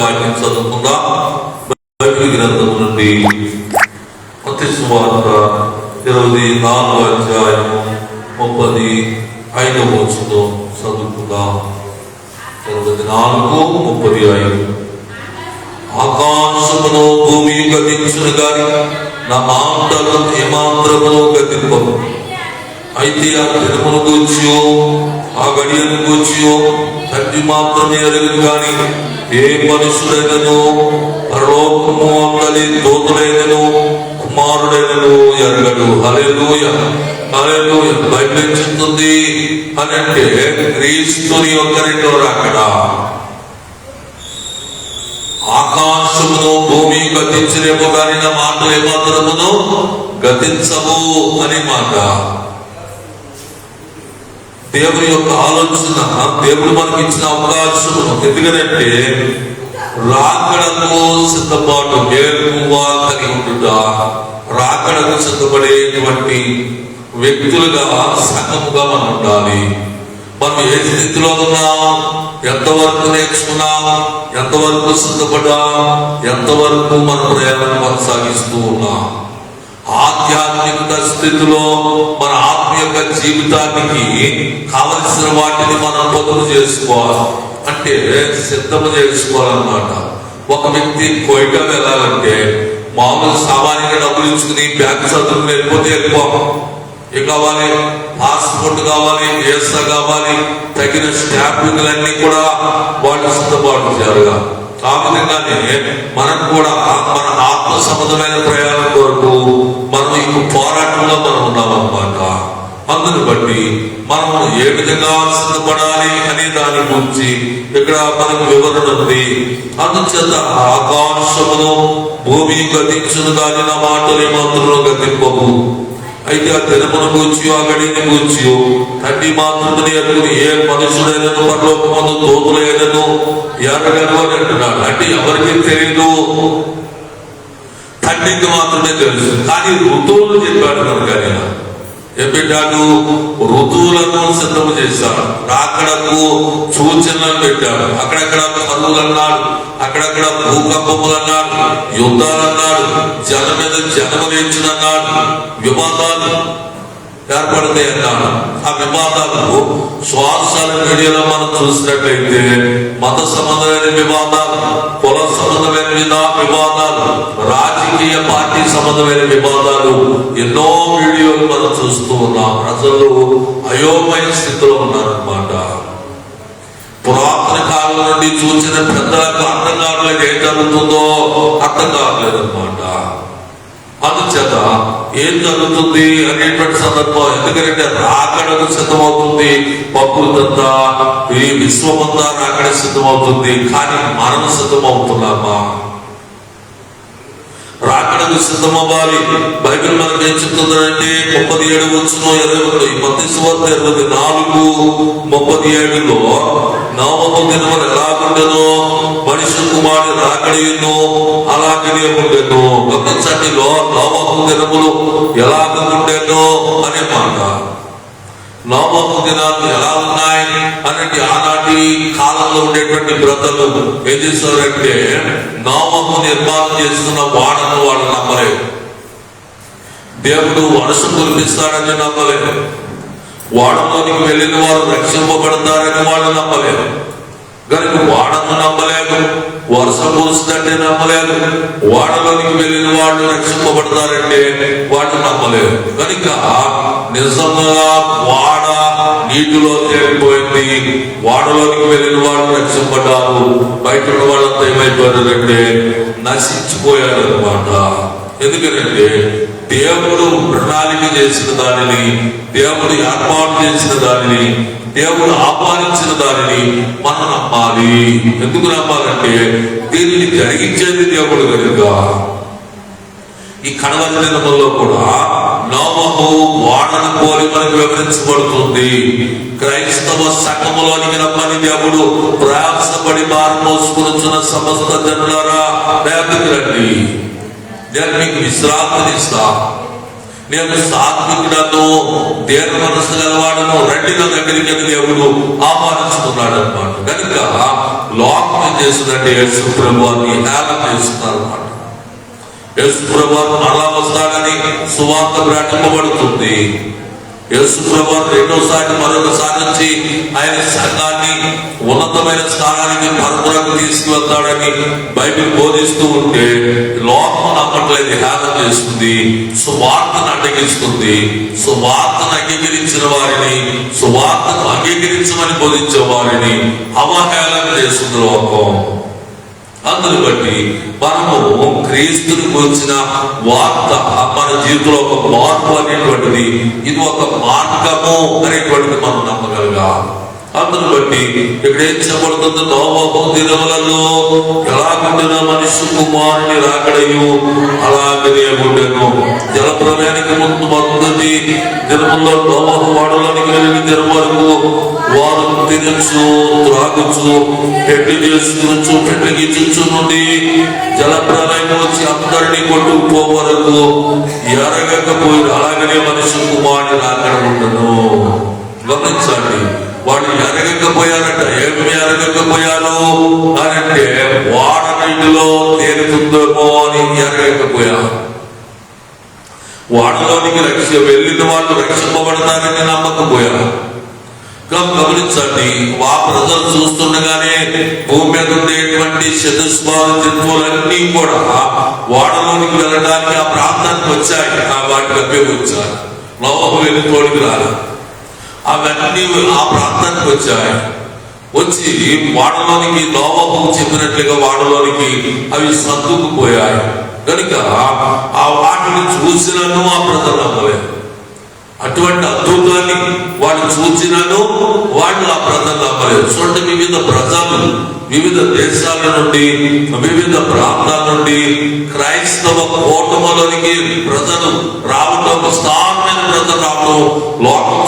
వాక్యం చదువుకుందాం. బైబిల్ గ్రంథం నుండి మొత్తి సువార్త ఇరవై నాలుగో అధ్యాయము ముప్పది ఐదవ వచ్చుతో చదువుకుందాం. ఇరవై నాలుగు ముప్పది ఐదు. ఆకాశమును భూమి గతించును గాని నా మాటలు ఏమాత్రమును గతింపము అయితే ఆ దినమును గూర్చియో ఆ గడియను గూర్చియో తండ్రి మాత్రమే ఎరుగు గాని ఏ మనుషుడైనను పరలోకము అందలి దూతలైనను కుమారుడైనను ఎరగడు. హలేలుయ హలేలుయ బైబిల్ చెప్తుంది? అని అంటే క్రీస్తుని యొక్క రెండో రాకడా ఆకాశమును భూమి గతించలేమో కానీ నా మాటలు ఏమాత్రమును గతించవు అనే మాట. దేవుని యొక్క ఆలోచన దేవుడు మనకి ఇచ్చిన అవకాశం ఎందుకంటే రాకడకు సిద్ధపాటు మేలుగా కలిగి ఉంటుందా రాకడకు సిద్ధపడేటువంటి వ్యక్తులుగా సంఘముగా మనం ఉండాలి. మనం ఏ స్థితిలో ఉన్నాం ఎంతవరకు నేర్చుకున్నాం ఎంతవరకు సిద్ధపడ్డాం ఎంతవరకు మన ప్రయాణం కొనసాగిస్తూ ఉన్నాం ఆధ్యాత్మిక స్థితిలో మన ఆత్మీయ జీవితానికి కావలసిన వాటిని మనం పొదుపు చేసుకోవాలి. అంటే సిద్ధము చేసుకోవాలన్నమాట. ఒక వ్యక్తి కోయటం వెళ్ళాలంటే మామూలు సామాన్యంగా డబ్బులు ఇచ్చుకుని బ్యాంక్ చదువులు వెళ్ళిపోతే ఎక్కువ. ఏం కావాలి? పాస్పోర్ట్ కావాలి ఏసా కావాలి తగిన స్టాంపింగ్లన్నీ కూడా వాళ్ళు సిద్ధపాటు చేయాలిగా. ఆ విధంగానే మనం కూడా మన ఆత్మ సంబంధమైన ప్రయాణం కొరకు మనం ఈ పోరాటంలో మనం ఉన్నామన్నమాట అందుని బట్టి మనం ఏ విధంగా సిద్ధపడాలి అనే దాని గురించి ఇక్కడ మనకు వివరణ ఉంది. అందుచేత ఆకాశమును భూమి గతించును కానీ నా మాటలు మాత్రం గతింపము అయితే ఆ దినమును కూర్చి ఆ గడిని కూర్చి తండ్రి మాత్రమే ఎదురు ఏ మనుషుడైనను పరలోకమందు దోతులైనను ఎరగను అని అంటున్నాడు అంటే ఎవరికి తెలియదు తండ్రికి మాత్రమే తెలుసు. కానీ ఋతువులు చెప్పాడు కనుక ఆయన చెప్పాడు పెట్టాడు ఋతువులను సిద్ధం చేశాడు. రాకడకు సూచనలు పెట్టాడు. అక్కడక్కడ కరువులు అన్నాడు అక్కడక్కడ భూకంపములు అన్నాడు యుద్ధాలు అన్నాడు జన మీద జనము అన్నాడు వివాదాలు ఏర్పడతాయి అన్నాడు. ఆ వివాదాలు శ్వాసాల మీడియాలో మనం చూసినట్లయితే మత సంబంధమైన వివాదాలు కుల సంబంధమైన వివాదాలు రాజకీయ పార్టీ సంబంధమైన వివాదాలు ఎన్నో వీడియోలు మనం చూస్తూ ఉన్నాం. ప్రజలు అయోమయ స్థితిలో ఉన్నారనమాట పురాతన కాలం నుండి చూసిన పెద్దలకు అర్థం కావట్లేదు ఏం జరుగుతుందో అర్థం కావట్లేదు అనమాట అందుచేత ఏం జరుగుతుంది అనేటువంటి సందర్భం ఎందుకంటే రాకడకు సిద్ధమవుతుంది పప్పులంతా ఈ విశ్వమంతా రాకడ సిద్ధమవుతుంది కానీ మనం సిద్ధమవుతున్నామా? రాకడకు సిద్ధమవ్వాలి. బైబిల్ మనకు ఏం చెప్తుందంటే ముప్పది ఏడు వచ్చిన ఇరవై ఈ మధ్య సువార్త ఇరవై నాలుగు ముప్పది ఏడులో నవమ దినములు ఎలాగుండెనో మనిషి కుమారుడు రాకడయును అలాగనే ఉండెను ఒక చటిలో నవమ దినములు ఎలాగ ఉండెనో అనే మాట. నవమ దినాలు ఎలా ఉన్నాయి అన్నట్టు ఆనాటి కాలంలో ఉండేటువంటి బ్రతలు ఏం చేస్తారంటే నవమము నిర్మాణం చేస్తున్న వాడను వాళ్ళు నమ్మలేదు. దేవుడు వరుస కురిపిస్తాడని నమ్మలేదు. వాడలోనికి వెళ్ళిన వారు రక్షింపబడతారని వాళ్ళు నమ్మలేదు. కనుక వాడను నమ్మలేదు వర్షం కురుస్తుందంటే నమ్మలేదు వాడలోనికి వెళ్ళిన వాళ్ళు రక్షింపబడతారంటే వాళ్ళు నమ్మలేదు. కనుక నిజంగా వాడ నీటిలో తేలిపోయింది వాడలోనికి వెళ్ళిన వాళ్ళు రక్షింపడ్డారు బయట ఉన్న వాళ్ళంతా ఏమైపోయారంటే నశించిపోయారు అనమాట ఎందుకంటే దేవుడు ప్రణాళిక చేసిన దానిని దేవుడు ఏర్పాటు చేసిన దానిని దేవుడు ఆహ్వానించిన దానిని మనం నమ్మాలి. ఎందుకు నమ్మాలంటే దీనిని జరిగించేది దేవుడు కనుక. ఈ కడవరి దినముల్లో కూడా నోమహు వాడను పోలి మనకు వివరించబడుతుంది. క్రైస్తవ సంఘములోనికి రమ్మని దేవుడు ప్రయాసపడి బారు మోసుకున్న సమస్త జనులారా రేపటికి రండి నేను మీకు విశ్రాంతినిస్తా. నేను సాత్వికుడను దేని మనసు గలవాడను రండి నా దగ్గరికి అని దేవుడు ఆహ్వానిస్తున్నాడు అనమాట కనుక లోకం ఏం చేస్తుందంటే యేసు ప్రభువాన్ని హేళన చేస్తున్నారు అనమాట యేసు ప్రభువారు మరలా వస్తాడని సువార్త ప్రకటింపబడుతుంది. యేసు రెండోసారి మరొకసారి వచ్చి ఆయన సంఘాన్ని ఉన్నతమైన స్థానానికి పరపురకు తీసుకువెళ్తాడని బైబిల్ బోధిస్తూ ఉంటే లోకం నమ్మట్లేదు హేళన చేస్తుంది సువార్తను అడ్డగిస్తుంది సువార్తను అంగీకరించిన వారిని సువార్తను అంగీకరించమని బోధించే వారిని అవహేళన చేస్తుంది లోకం. అందుని బట్టి మనము క్రీస్తుని గురించిన వార్త మన జీవితంలో ఒక మార్పు అనేటువంటిది ఇది ఒక మార్గము అనేటువంటిది మనం నమ్మగలగా అందును బట్టి ఇక్కడ ఏం చెప్పబడుతుంది నోమోహం దినములలో ఎలాగుండిన మనిషి కుమారుని రాకడయు అలాగనే జల ప్రళయానికి ముందు మొదటి దినములో నోమోహ వాడలోనికి వెళ్ళిన దిన వరకు వారు తినచ్చు త్రాగుచు పెళ్ళి చేసుకునొచ్చు పెళ్ళి గీచుచు నుండి జల ప్రళయం వచ్చి అందరినీ కొట్టుకుపో వరకు ఎరగకపోయి అలాగనే మనిషి కుమారుని రాకడ ఉండను. గమనించండి. వాడు ఎరగకపోయారట ఏమి ఎరగకపోయారు అంటే వాడ నీటిలో తేలుతుందేమో అని ఎరగకపోయారు వాడలోనికి రక్ష వెళ్ళిన వాళ్ళు రక్షింపబడతారని నమ్మకపోయారు గమనించండి ఆ ప్రజలు చూస్తుండగానే భూమి మీద ఉండేటువంటి చతుస్మాన జంతువులన్నీ కూడా వాడలోనికి వెళ్ళడానికి ఆ ప్రాంతానికి వచ్చాయి. వాటిని వాటికి అబ్బే వచ్చాయి. వెళ్ళి తోడికి రాలి అవన్నీ ఆ ప్రాంతానికి వచ్చాయి. వచ్చి వాడలోనికి నోవహు చెప్పినట్లుగా వాడలోనికి అవి సర్దుకుపోయాయి. కనుక ఆ వాటిని చూసినను ఆ ప్రజలు నమ్మలేదు. అటువంటి అద్భుతాన్ని వాళ్ళు చూచినను వాళ్ళు ఆ ప్రజలు నమ్మలేదు. చూడండి వివిధ ప్రజలు వివిధ దేశాల నుండి వివిధ ప్రాంతాల నుండి క్రైస్తవ కూటములోనికి ప్రజలు రావటం స్థానమైన ప్రజలు రావటం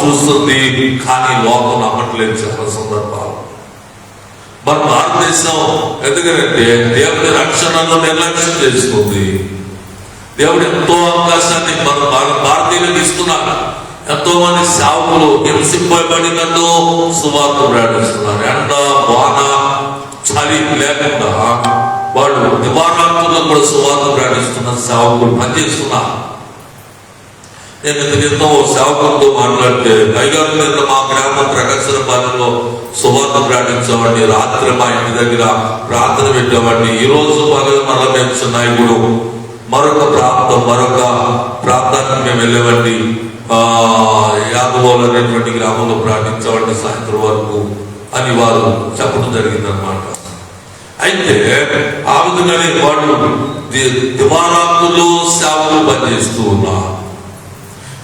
చూస్తుంది కానీ లోకం నమ్మట్లేదు చాలా సందర్భాలు. మన భారతదేశం ఎందుకంటే దేవుడి రక్షణను నిర్లక్ష్యం చేస్తుంది దేవుడు ఎంతో అవకాశాన్ని మన భారతీయులకు ఇస్తున్నారు. ఎంతో మంది సేవకులు హింసింపబడినట్టు సువార్త ప్రయాణిస్తున్నారు ఎండ వాన చలి లేకుండా వాళ్ళు నివారణాత్మకంగా కూడా సువార్త ప్రయాణిస్తున్న సేవకులు పనిచేస్తున్నారు. నేను ఇంత క్రితం ఓ సేవకులతో మాట్లాడితే పైగా నిన్న మా గ్రామం ప్రకాశనపాలెంలో సువార్త ప్రకటించేవాడిని రాత్రి మా ఇంటి దగ్గర ప్రార్థన పెట్టేవాడిని. ఈ రోజు పగల మరల మేము నాయకుడు మరొక ప్రాంతం మరొక ప్రాంతానికి మేము వెళ్ళేవాడిని. ఆ యాదవోలు అనేటువంటి గ్రామంలో ప్రార్థించేవాడిని సాయంత్రం వరకు అని వారు చెప్పడం జరిగిందనమాట అయితే ఆ విధంగానే వాళ్ళు దివారాత్రులు సేవలు పనిచేస్తూ ఉన్నారు.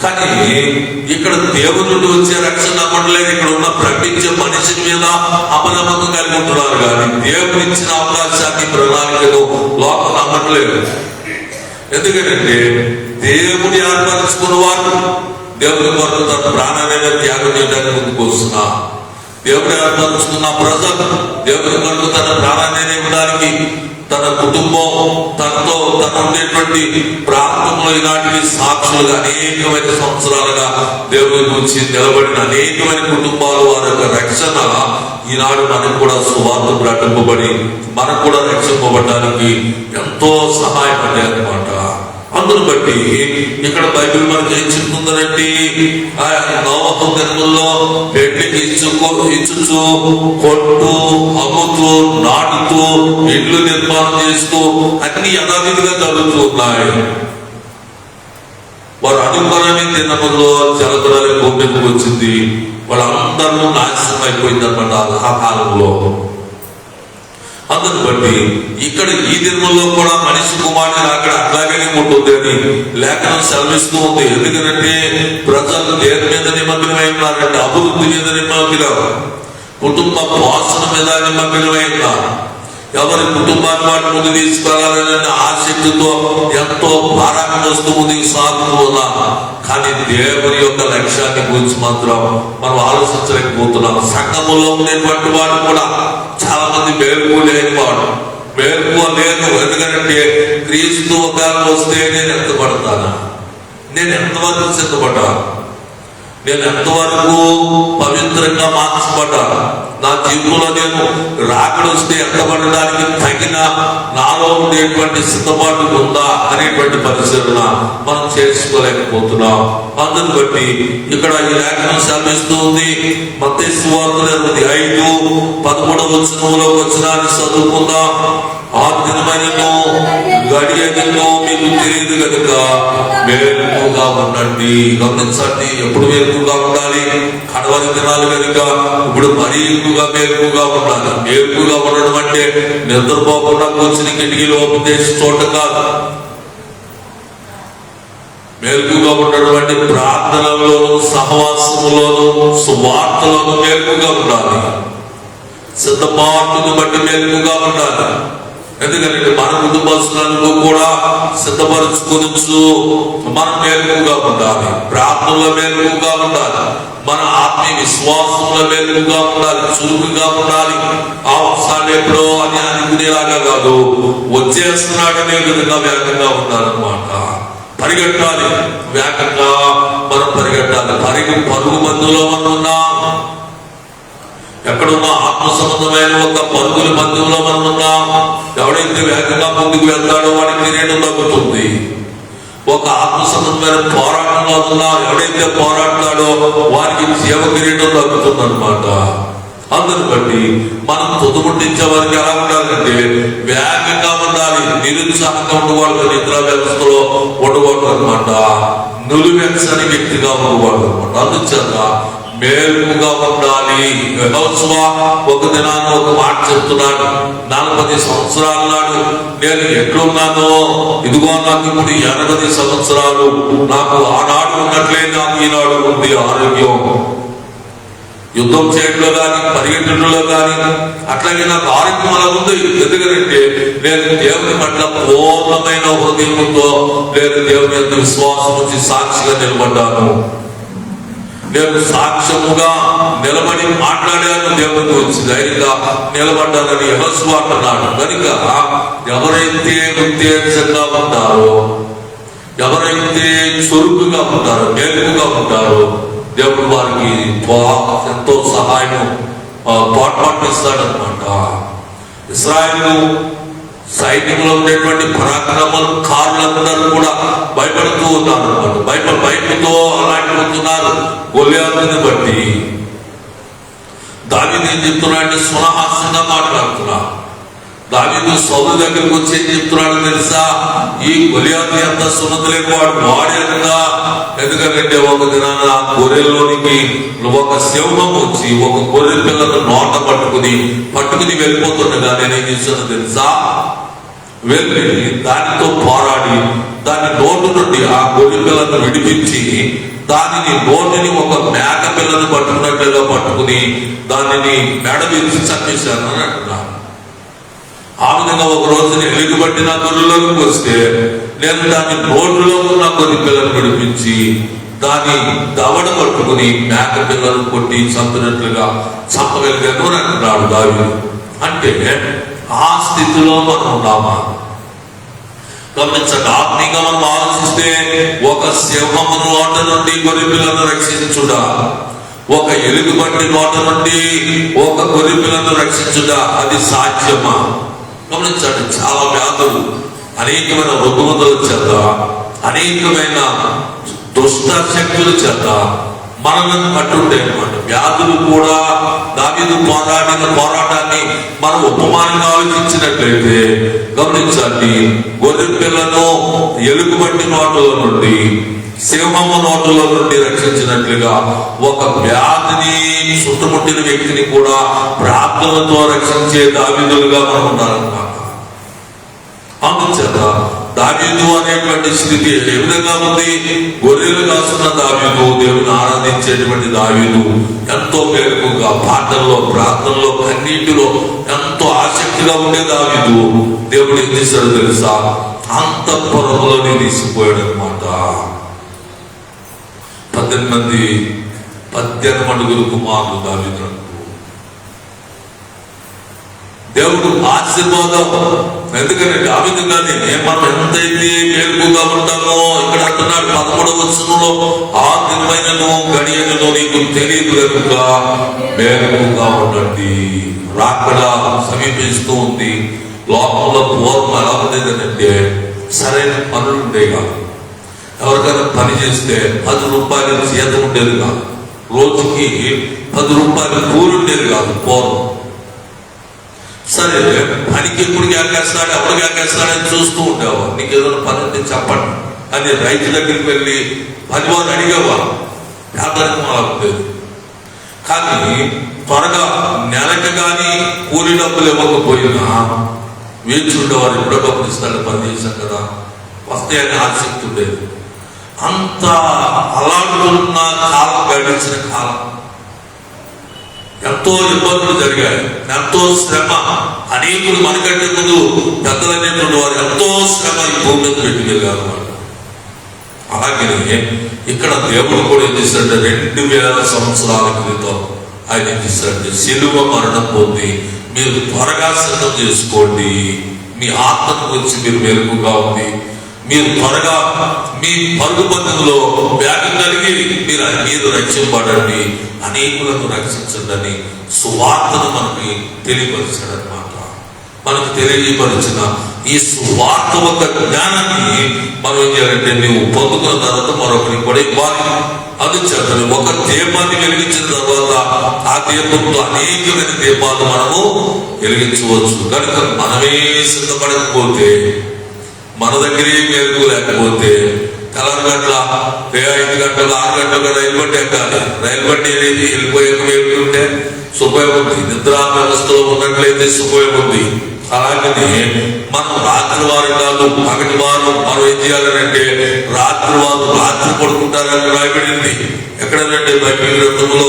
కానీ ఇక్కడ దేవుని నుండి వచ్చే రక్షణ అవ్వట్లేదు ఇక్కడ ఉన్న ప్రపంచ మనిషి మీద అపనమ్మకం కలిగి ఉంటున్నారు కానీ దేవుని ఇచ్చిన అవకాశాన్ని ప్రణాళికను లోకం నమ్మట్లేదు ఎందుకంటే దేవుని ఆత్మరించుకున్న వారు దేవుని కొరకు తన ప్రాణాన్ని త్యాగం చేయడానికి ముందుకు వస్తున్నా దేవుని ఆత్మరించుకున్న ప్రజలు దేవుని కొరకు తన ప్రాణాన్ని ఇవ్వడానికి తన కుటుంబం తనతో తన ఉండేటువంటి ప్రాంతంలో ఇలాంటి సాక్షులుగా అనేకమైన సంవత్సరాలుగా దేవుని గురించి నిలబడిన అనేకమైన కుటుంబాలు వారి యొక్క రక్షణ ఈనాడు మనకు కూడా సువార్త ప్రకటింపబడి మనకు కూడా రక్షింపబడడానికి ఎంతో సహాయపడ్డాయి అనమాట అందును బట్టి ఇక్కడ బైబిల్ మనకి ఏం చెప్తుందనంటే ఆయన నోవహం పెళ్ళికి ఇచ్చుకో ఇచ్చుచు కొట్టు అమ్ముతూ నాటుతూ ఇల్లు నిర్మాణం చేస్తూ అన్ని యథావిధిగా జరుగుతూ ఉన్నాయి. వారు అనుకున్నని దినముల్లో జలతురాలి భూమికి వచ్చింది. వాళ్ళందరూ నాశనం అయిపోయింది అనమాట ఆ కాలంలో. అందుని బట్టి ఇక్కడ ఈ దినములో కూడా మనిషి కుమారుని అక్కడ అట్లాగే ఉంటుంది అని లేఖనం సెలవిస్తూ ఉంది. ఎందుకంటే ప్రజలు దేని మీద నిమగ్నమై ఉన్నారంటే అభివృద్ధి మీద నిమగ్నం కుటుంబ పోషణ మీద నిమగ్నమై ఉన్నారు ఎవరి కుటుంబాన్ని వాటి ముందు తీసుకెళ్ళాలనే ఆసక్తితో ఎంతో భారాన్ని వస్తూ ముందుకు సాగుతూ ఉన్నాము కానీ దేవుని యొక్క లక్ష్యాన్ని గురించి మాత్రం మనం ఆలోచించలేకపోతున్నాం. సంఘములో ఉండేటువంటి వాడు కూడా చాలా మంది మేలుకు లేని వాడు మేలుకు లేదు ఎందుకంటే క్రీస్తు ఒకవేళ వస్తే నేను ఎత్తపడతానా నేను ఎంతవరకు సిద్ధపడ్డా నేను ఎంతవరకు పవిత్రంగా మార్చబడ్డాను నా జీవితంలో నేను రాకడొస్తే వస్తే ఎంతపడడానికి తగిన నాలో ఉండేటువంటి సిద్ధపాటు ఉందా అనేటువంటి పరిశీలన మనం చేసుకోలేకపోతున్నాం. అందుని బట్టి ఇక్కడ ఈ లేఖనం సెలవిస్తూ ఉంది. వార్తలు ఐదు పదమూడవ వచనంలో వచ్చినాన్ని చదువుకుందాం. ఆ దినమైనను మీకు తెలియదు కనుక వేరుగా ఉండండి. గమనించండి ఎప్పుడు వేరుగా ఉండాలి? కడవరి దినాలు కనుక ఇప్పుడు మరీ ఎక్కువగా మేలుకుగా ఉండాలి. మేలుకుగా ఉండడం అంటే నిద్రపోకుండా కూర్చుని కిటికీలో ఓపెన్ చేసి చూడటం కాదు. మేలుకుగా ఉండడం అంటే ప్రార్థనలోను సహవాసములోను సువార్తలోను మేలుకుగా ఉండాలి. సిద్ధపాటును బట్టి మేలుకుగా ఉండాలి. ఎందుకంటే మన కుటుంబస్తులను కూడా సిద్ధపరచుకోవచ్చు మనం మేలుకుగా ఉండాలి. ప్రార్థనలో మేలుకుగా ఉండాలి. మన ఆత్మీయ విశ్వాసంలో మేలుకుగా ఉండాలి. చురుకుగా ఉండాలి. ఆ వస్తాడు ఎప్పుడో అని అనుకునేలాగా కాదు. వచ్చేస్తున్నాడనే విధంగా వేగంగా ఉండాలన్నమాట. పరిగెట్టాలి. వేగంగా మనం పరిగెట్టాలి. పరిగె పరుగు మందులో మనం ఉన్నాం. ఎక్కడున్న ఆత్మ సంబంధమైన ఒక పరుగుల మధ్యంలో మనం ఉన్నాం ఎవడైతే వేగంగా ముందుకు వెళ్తాడో వాడికి కిరీటం తగ్గుతుంది. ఒక ఆత్మ సంబంధమైన పోరాటంలో ఉన్నా ఎవడైతే పోరాడతాడో వారికి జీవ కిరీటం తగ్గుతుంది అనమాట అందుని బట్టి మనం తుదుముట్టించే వారికి ఎలా ఉండాలంటే వేగంగా ఉండాలి నిరుత్సాహంగా ఉండవాళ్ళు నిద్ర వ్యవస్థలో ఉండవాళ్ళు అనమాట నులివెచ్చని వ్యక్తిగా ఉండవాళ్ళు అనమాట అందుచేత మేలుగా ఉండాలి యెహోషువ ఒక దినాన్ని ఒక మాట చెప్తున్నాడు. నలభై సంవత్సరాల నాడు నేను ఎట్లున్నానో ఇదిగో నాకు ఇప్పుడు ఎనభై సంవత్సరాలు. నాకు ఆనాడు ఉన్నట్లే నాకు ఈనాడు ఉంది ఆరోగ్యం. యుద్ధం చేయడంలో కానీ పరిగెట్టడంలో కానీ అట్లాగే నాకు ఆరోగ్యం అలా ఉంది ఎందుకంటే నేను దేవుని పట్ల పూర్ణమైన హృదయంతో నేను దేవుని యొక్క విశ్వాసం నుంచి సాక్షిగా నిలబడ్డాను. నేను సాక్ష్యముగా నిలబడి మాట్లాడాను దేవునికి వచ్చి ధైర్యంగా నిలబడ్డానని యహస్సు అంటున్నాడు. కనుక ఎవరైతే ఉత్తేజంగా ఉంటారో ఎవరైతే చురుకుగా ఉంటారో మేలుకుగా ఉంటారో దేవుడు వారికి ఎంతో సహాయం తోడ్పాటిస్తాడనమాట ఇస్రాయలు సైనికులు ఉండేటువంటి పరాక్రమలు కార్లందరూ కూడా భయపడుతూ ఉన్నారు. భయప భయపడుతూ అలాంటిపోతున్నారు గొల్యాతుని బట్టి. దాని నేను చెప్తున్నా అంటే సునహాసంగా మాట్లాడుతున్నా దావీదు సౌలు దగ్గరకు వచ్చి ఏం చెప్తున్నాడు తెలుసా? ఈ గొలియాతు ఎంత సున్నత లేని వాడు వాడేగా ఎందుకంటే ఒక దినాన గొర్రెల్లోనికి ఒక సింహం వచ్చి ఒక గొర్రె పిల్లను నోట పట్టుకుని పట్టుకుని వెళ్ళిపోతుండగా నేనేం చేశాను తెలుసా? వెళ్ళి దానితో పోరాడి దాని నోటు నుండి ఆ గొర్రె పిల్లను విడిపించి దానిని నోటిని ఒక మేక పిల్లను పట్టుకున్నట్లుగా పట్టుకుని దానిని మెడ విరిచి చంపేశాను అని అంటున్నాను. ఆ విధంగా ఒక రోజు ఎలుగుబట్టి నా గొర్రెలోకి వస్తే నేను దాని నోట్లో ఉన్న కొన్ని పిల్లలు విడిపించి దాని దవడ పట్టుకుని మేక పిల్లలు కొట్టి చంపినట్లుగా చంపగలిగాను అని అంటున్నాడు దావి అంటే ఆ స్థితిలో మనం ఉన్నామా? గమనించండి ఆత్మీయంగా మనం ఆలోచిస్తే ఒక సింహము నోట నుండి గొర్రె పిల్లలను రక్షించుడా ఒక ఎలుగుబంటి నోట నుండి ఒక గొర్రె పిల్లలను రక్షించుడా అది సాధ్యమా? గమనించండి చాలా వ్యాధులు అనేకమైన రుగ్మతల చేత అనేకమైన దుష్ట శక్తుల చేత మనల్ని పట్టుండే అనమాట వ్యాధులు కూడా దావీదు పోరాడిన పోరాటాన్ని మనం ఉపమానంగా ఆలోచించినట్లయితే గమనించండి గొర్రె పిల్లను ఎలుగుబంటి నోటుల నుండి సింహము నోటుల నుండి రక్షించినట్లుగా ఒక వ్యాధిని చుట్టుముట్టిన వ్యక్తిని కూడా ప్రార్థనతో రక్షించే దావిదులుగా మనం ఉన్నారన్నమాట అందుచేత దావీదు అనేటువంటి స్థితి ఏ విధంగా ఉంది? గొర్రెలు కాస్తున్న దావీదు దేవుని ఆరాధించేటువంటి దావీదు ఎంతో మేలుకుగా పాటల్లో ప్రార్థనలో కన్నీటిలో ఎంతో ఆసక్తిగా ఉండే దావీదు దేవుడు ఏం చేశాడు తెలుసా? అంత పొరలోని తీసిపోయాడు అనమాట పద్దెనిమిది మంది పద్దెనిమిది మడుగురు కుమారులు దావీదులకు దేవుడు ఆశీర్వాదం. ఎందుకంటే ఆ కానీ మనం ఎంతైతే మేలుకుగా ఉంటామో ఇక్కడ అంటున్నాడు పదమూడవ వచనంలో ఆ దినమైనను గడియను నీకు తెలియదు కనుక మేలుకుగా ఉండండి. రాకడ సమీపిస్తూ ఉంది. లోకంలో పూర్వం ఎలా ఉండేదంటే సరైన పనులు ఉండేవి కాదు. ఎవరికైనా పని చేస్తే పది రూపాయల జీతం ఉండేది కాదు. రోజుకి పది రూపాయల కూలి ఉండేది కాదు పూర్వం సరే పనికి ఎప్పుడు కేకేస్తాడు ఎవరికి కేకేస్తాడని చూస్తూ ఉండేవా నీకు ఏదైనా పని ఉంటే చెప్పండి. అని రైతు దగ్గరికి వెళ్ళి పని అడిగేవా పేదరికం అలా ఉండేది కానీ త్వరగా నెలకు కానీ కూలి డబ్బులు ఇవ్వకపోయినా వేచి ఉండేవారు ఎప్పుడో డబ్బులు ఇస్తాడు పని చేశాం కదా. వస్తాయని ఆసక్తి ఉండేది. అంత అలాంటున్న కాలం గడిచిన కాలం. ఎంతో ఇబ్బందులు జరిగాయి. ఎంతో శ్రమ. అనేకులు మనకంటే ముందు పెద్దలైనటువంటి వారు ఎంతో శ్రమ ఈ భూమి మీద పెట్టి వెళ్ళారు అలాగే ఇక్కడ దేవుడు కూడా ఏం చేశాడంటే రెండు వేల సంవత్సరాల క్రితం ఆయన ఏం చేశాడంటే శిలువ మరణం పొంది మీరు త్వరగా సిద్ధం చేసుకోండి. మీ ఆత్మను గురించి మీరు మెరుగుగా ఉంది మీరు త్వరగా మీ పరుగు బంధంలో వ్యాధి కలిగి మీరు మీరు రక్షింపడండి అనేకులను రక్షించండి సువార్తను మనకి తెలియపరిచాడు అనమాట మనకు తెలియపరిచిన ఈ సువార్త ఒక జ్ఞానాన్ని మనం ఏం చేయాలంటే నువ్వు పొందుకున్న తర్వాత మరొకరికి కూడా ఇవ్వాలి. అది చెప్పండి ఒక దీపాన్ని వెలిగించిన తర్వాత ఆ దీపంతో అనేకమైన దీపాలు మనము వెలిగించవచ్చు. కనుక మనమే సిద్ధపడకపోతే మన దగ్గరే మేరకు లేకపోతే తెల్లారి గంటల ఐదు గంటలు ఆరు గంటలు రైలు బండి ఎక్కాలి. రైలు బండి అనేది వెళ్ళిపోయాక వెళ్తుంటే సుఖయోగం నిద్రా వ్యవస్థలో ఉన్నట్లయితే సుఖయోగం ఉంది. అలాగనే మనం రాత్రి వారు కాదు పగటి వారు మనం ఏం చేయాలంటే రాత్రి వారు రాత్రి పడుకుంటారని రాయబడింది. ఎక్కడంటే బైబిల్ గ్రంథంలో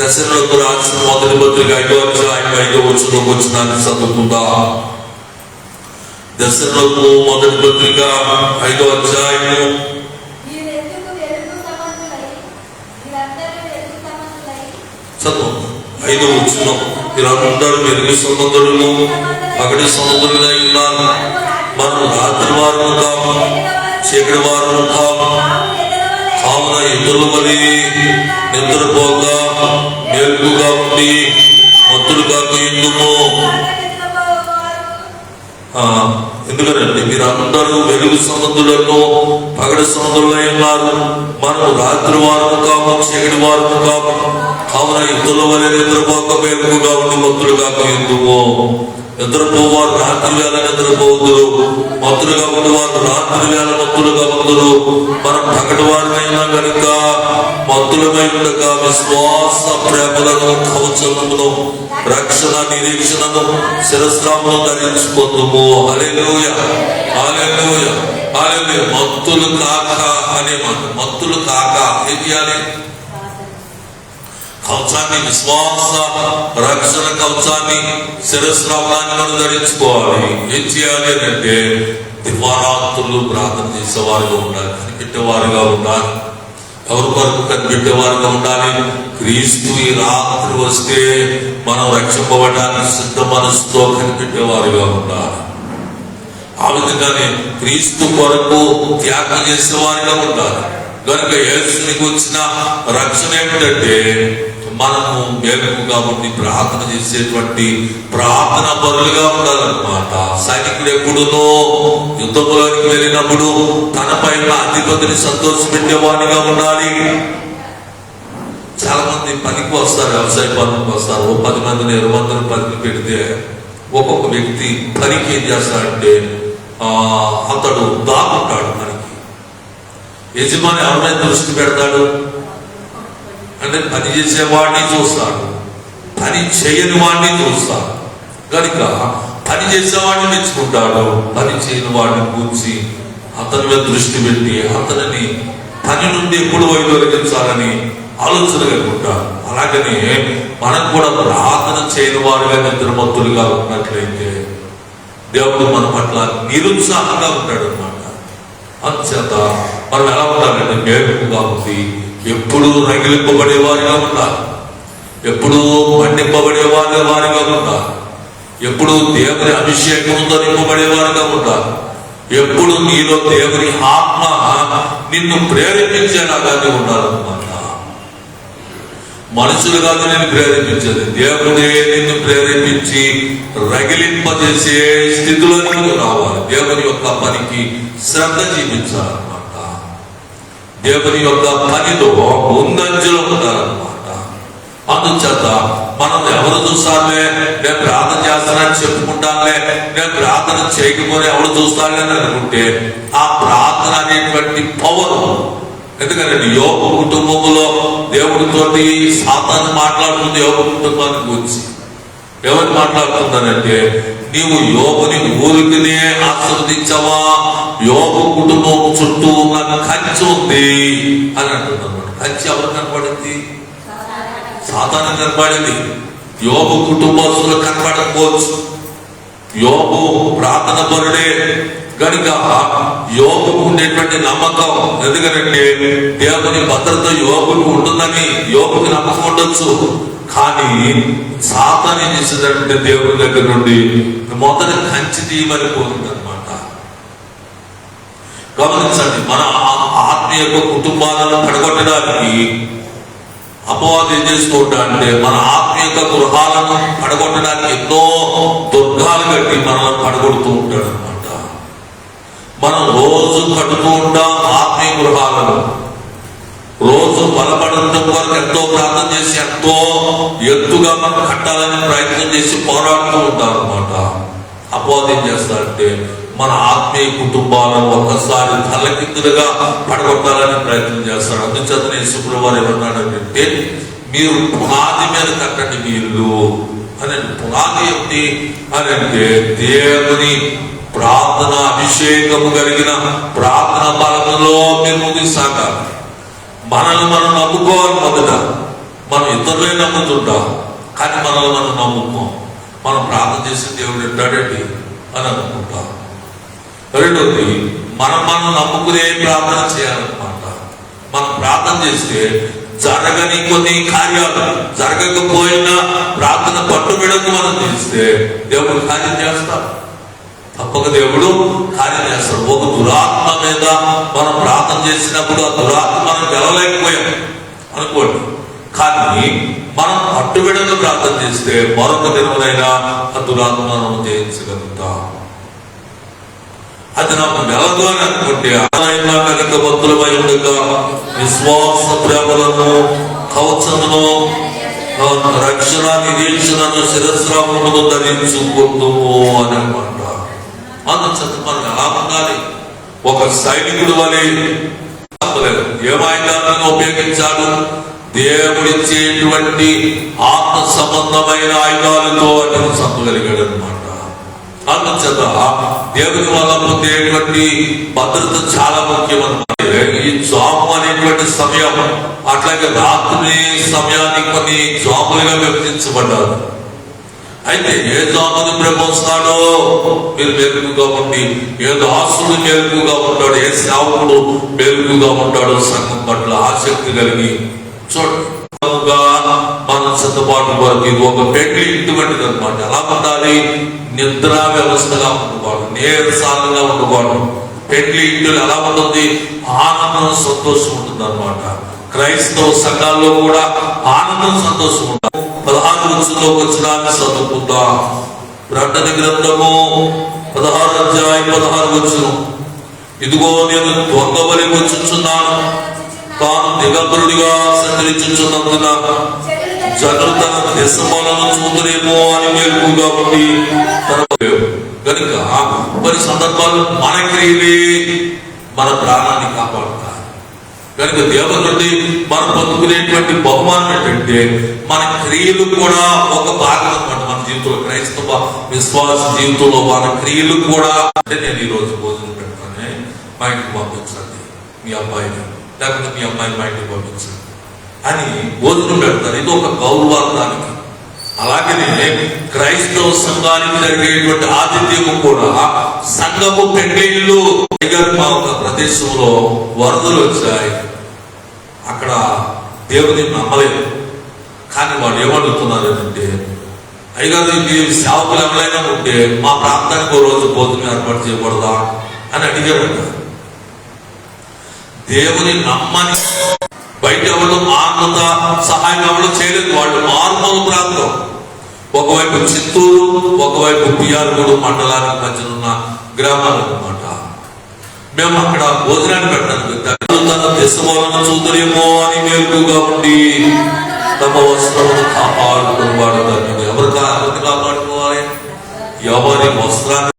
దశరథు రాసిన మొదటి పత్రిక ఐదో అధ్యాయం ఐదో వచ్చిన వచ్చిన చదువుకుందా. దశరథు మొదటి పత్రిక ఐదో అధ్యాయము. చదువు. ఐదో వచ్చిన మీరందరూ వెలుగు సంబంధులను పగటి సంబంధులుగా ఉన్నారు. మనం రాత్రి వారు కాము చీకటి వారు కాము కావున ఇతరుల మరి నిద్రపోక మేలుగా ఉండి మత్తులుగా ఎందుము? ఆ, ఎందుకంటే మీరందరూ వెలుగు సముద్రులను పగడి సముద్రులై ఉన్నారు. మనం రాత్రి వారము కాము చీకటి వారము కాము కావున ఇద్దరు వలె నిద్రపోక వెలుగుగా ఉండి మత్తులుగా ఎందుము నిద్రపోవారు రాత్రి వేళ నిద్రపోదురు మత్తులుగా ఉండేవారు రాత్రి వేళ మత్తులుగా ఉందరు. మనం పగటి వారినైనా కనుక మత్తులమై ఉండక విశ్వాస ప్రేమలను కవచమును రక్షణ నిరీక్షణను శిరస్రామును ధరించుకుందుము. అలెలుయ అలెలుయ హల్లెలూయ. మత్తులు కాక అనే మత్తులు కాక ఏం అని కవచాన్ని విశ్వాస రక్షణ కవచాన్ని శిరస్రామాన్ని మనం ధరించుకోవాలి. ఏం చేయాలి అంటే దివారాత్రులు ప్రార్థన చేసేవారుగా ఉండాలి కనిపెట్టేవారుగా ఉండాలి. ఎవరి కొరకు కనిపెట్టేవారుగా ఉండాలి క్రీస్తు ఈ రాత్రి వస్తే మనం రక్షింపబడడానికి సిద్ధ మనసుతో కనిపెట్టేవారుగా ఉండాలి ఆ విధంగానే క్రీస్తు కొరకు త్యాగం చేసేవారిగా ఉండాలి కనుక యేసునికి వచ్చిన రక్షణ ఏమిటంటే మనము మేలుకుగా ఉండి ప్రార్థన చేసేటువంటి ప్రార్థన పరులుగా ఉండాలన్నమాట. సైనికుడు ఎప్పుడునో యుద్ధంలోకి వెళ్ళినప్పుడు తన పైన అధిపతిని సంతోషపెట్టేవాడిగా ఉండాలి. చాలా మంది పనికి వస్తారు వ్యవసాయ పనులకు వస్తారు. ఓ పది మందిని ఇరవై మందిని పనికి పెడితే ఒక్కొక్క వ్యక్తి పనికి ఏం చేస్తాడంటే ఆ, అతడు దాక్కుంటాడు పనికి. యజమాని ఎవరి దృష్టి పెడతాడు? అంటే పని చేసే వాడిని చూస్తాడు పని చేయని వాడిని చూస్తాడు కనుక పని చేసేవాడిని మెచ్చుకుంటాడు. పని చేయని వాడిని కూర్చి అతని మీద దృష్టి పెట్టి అతనిని పని నుండి ఎప్పుడు వైదొలగించాలని ఆలోచన కలుగుంటాడు అలాగనే మనం కూడా ప్రార్థన చేయని వారుగా నిద్రమత్తులుగా ఉన్నట్లయితే దేవుడు మన పట్ల నిరుత్సాహంగా ఉంటాడు అనమాట అంచేత మనం ఎలా ఉండాలంటే మేలుగా ఉంది ఎప్పుడు రగిలింపబడే వారిగా ఉండాలి ఎప్పుడు మండింపబడే వారి వారిగా ఉన్నారు ఎప్పుడు దేవుని అభిషేకంతో నింపబడేవారుగా ఉండాలి ఎప్పుడు నీలో దేవుని ఆత్మ నిన్ను ప్రేరేపించేలాగానే ఉండాలన్నమాట. మనుషులు కాదు నేను ప్రేరేపించేది దేవుడే నిన్ను ప్రేరేపించి రగిలింపజేసే స్థితిలో నీకు రావాలి. దేవుని యొక్క పనికి శ్రద్ధ చూపించాలన్నమాట. దేవుని యొక్క పనిలో ముందంజలో ఉన్నారనమాట అందుచేత మనం ఎవరు చూస్తానులే నేను ప్రార్థన చేస్తానని చెప్పుకుంటానులే నేను ప్రార్థన చేయకపోతే ఎవరు చూస్తానులే అని అనుకుంటే ఆ ప్రార్థన అనేటువంటి పవర్ ఎందుకంటే యోగ కుటుంబంలో దేవుడితోటి సాతాన్ని మాట్లాడుతుంది యోగ కుటుంబానికి గురించి. ఎవరు మాట్లాడుతుందనంటే నీవు యోగుని ఊరికినే ఆస్వాదించవా ఉంది అని అంటున్నారు కంచె ఎవరు కనపడింది? సాధారణ కనపడింది. యోగు కుటుంబస్తులు కనపడకపోవచ్చు. యోగు ప్రార్థన పరుడే. కనుక యోగుకు ఉండేటువంటి నమ్మకం ఎందుకంటే దేవుని భద్రత యోగుకు ఉంటుందని యోగుకి నమ్మకం ఉండొచ్చు. కానీ సాతాన్ ఏం చేసేదంటే దేవుని దగ్గర నుండి మొదట కంచి తీయమని పోతుంది అనమాట గమనించండి మన ఆ- యొక్క కుటుంబాలను పడగొట్టడానికి అపవాదం ఏం చేసుకుంటా అంటే మన ఆత్మీయ గృహాలను పడగొట్టడానికి ఎన్నో దుర్గాలు కట్టి మనల్ని పడగొడుతూ ఉంటాడు అనమాట మనం రోజు కడుతూ ఉంటాం ఆత్మీయ గృహాలను. రోజు బలపడటం వరకు ఎంతో ప్రార్థన చేసి ఎంతో ఎత్తుగా మనం కట్టాలని ప్రయత్నం చేసి పోరాడుతూ ఉంటాం అనమాట అపవాదం ఏం చేస్తాడంటే మన ఆత్మీయ కుటుంబాలను ఒక్కసారి తలకిందులుగా పడగొట్టాలని ప్రయత్నం చేస్తాడు. అందుచేత యేసుప్రభు వారు ఏమన్నాడంటే మీరు పునాది మీద కట్టండి మీ ఇల్లు అని పునాది ఏంటి అని అంటే దేవుని ప్రార్థన అభిషేకము కలిగిన ప్రార్థన బలంలో మీరు ముందుకు సాగాలి మనల్ని మనం నమ్ముకోవాలి మొదట. మనం ఇతరులే నమ్ముతుంటాం కానీ మనల్ని మనం నమ్ముకోం. మనం ప్రార్థన చేసి దేవుడు ఉంటాడండి అని అనుకుంటాం. రెండోది మనం మనం నమ్ముకునే ప్రార్థన చేయాలన్నమాట మనం ప్రార్థన చేస్తే జరగని కొన్ని కార్యాలు జరగకపోయినా ప్రార్థన పట్టుబిడకు మనం చేస్తే దేవుడు కార్యం చేస్తాడు. తప్పక దేవుడు కార్యం చేస్తాడు. ఒక దురాత్మ మీద మనం ప్రార్థన చేసినప్పుడు ఆ దురాత్మ మనం గెలవలేకపోయాం అనుకోండి. కానీ మనం పట్టుబిడను ప్రార్థన చేస్తే మరొక దినములైనా ఆ దురాత్మ మనం జయించగలుగుతాం. అది నాకు గెలదు అని అనుకుంటే ఆయన కనుక భక్తులమై ఉండగా. విశ్వాస ప్రేమలను కవచమును రక్షణ నిరీక్షణను శిరస్రాములను ధరించుకుందుము అని అనమాట అందుచేత మనం ఎలా ఉండాలి ఒక సైనికుడు వలె తప్పలేదు. ఏమాయుధాలను ఉపయోగించాడు? దేవుడిచ్చేటువంటి ఆత్మ సంబంధమైన ఆయుధాలతో వాటిని చంపగలిగాడు అనమాట అందుచేత దేవుని వల్ల పొందేటువంటి భద్రత చాలా ముఖ్యం ఈ జాబ్ అనేటువంటి సమయం అట్లాగే రాత్రి సమయానికి కొన్ని జాబులుగా విభజించబడ్డారు. అయితే ఏ జాబుని ప్రేమిస్తాడో మీరు మెరుగుగా ఉండి ఏ దాసుడు మెరుగుగా ఉంటాడు ఏ సేవకుడు మెరుగుగా ఉంటాడో సంఘం పట్ల ఆసక్తి కలిగి చూడండి. మన సర్దుబాటు కొరకు ఇది ఒక పెళ్ళి ఇటువంటిది అనమాట ఎలా ఉండాలి? నిద్ర వ్యవస్థగా ఉండకూడదు నీరసాలుగా ఉండకూడదు పెళ్ళి ఇంటిలో ఎలా ఉంటుంది? ఆనందం సంతోషం ఉంటుంది అనమాట క్రైస్తవ సంఘాల్లో కూడా ఆనందం సంతోషం ఉంటుంది పదహారు వచ్చులోకి వచ్చినాన్ని చదువుకుందాం. ప్రకటన గ్రంథము పదహారు అధ్యాయం పదహారు వచ్చును ఇదిగో నేను దొంగ వరకు వచ్చున్నాను తాను దిగంబరుడిగా సంచరించుచున్నందున జనులు తన దేశములను చూతురేమో అని మెలుగుగా ఉండి కనుక కొన్ని సందర్భాలు మన క్రియలే మన ప్రాణాన్ని కాపాడుతాయి. కనుక దేవుని నుండి మనం పొందుకునేటువంటి బహుమానం ఏంటంటే మన క్రియలు కూడా ఒక భాగం అనమాట మన జీవితంలో. క్రైస్తవ విశ్వాస జీవితంలో మన క్రియలు కూడా అంటే నేను ఈరోజు భోజనం పెట్టుకొని మా ఇంటికి పంపించండి. మీ అబ్బాయిని లేకపోతే మీ అమ్మాయిని మా ఇంటికి పంపించండి అని భోజనం పెడతారు. ఇది ఒక గౌరవార్థానికి. అలాగనే క్రైస్తవ సంఘానికి జరిగేటువంటి ఆతిథ్యము కూడా సంఘము పెండిళ్ళు మా ఒక ప్రదేశంలో వరదలు వచ్చాయి. అక్కడ దేవుని నమ్మలేదు. కానీ వాళ్ళు ఏమడుగుతున్నారు అంటే అయ్యగారు మీ సేవకులు ఎవరైనా ఉంటే మా ప్రాంతానికి ఒక రోజు భోజనం ఏర్పాటు చేయకూడదా అని అడిగాడు దేవుని నమ్మని బయట ఎవరు ఆత్మత సహాయం ఎవరు చేయలేదు వాళ్ళు మారుమూల ప్రాంతం ఒకవైపు చిత్తూరు ఒకవైపు పిఆర్గూడు మండలానికి మధ్యన ఉన్న గ్రామాలు అన్నమాట మేము అక్కడ భోజనాన్ని పెట్టడానికి వెళ్తాం. చూద్దరేమో అని మేలుగా ఉండి తమ వస్త్రమును కాపాడుకుని వాడు ధన్యుడు. ఎవరు కాపాడుకోవాలి ఎవరి వస్త్రాన్ని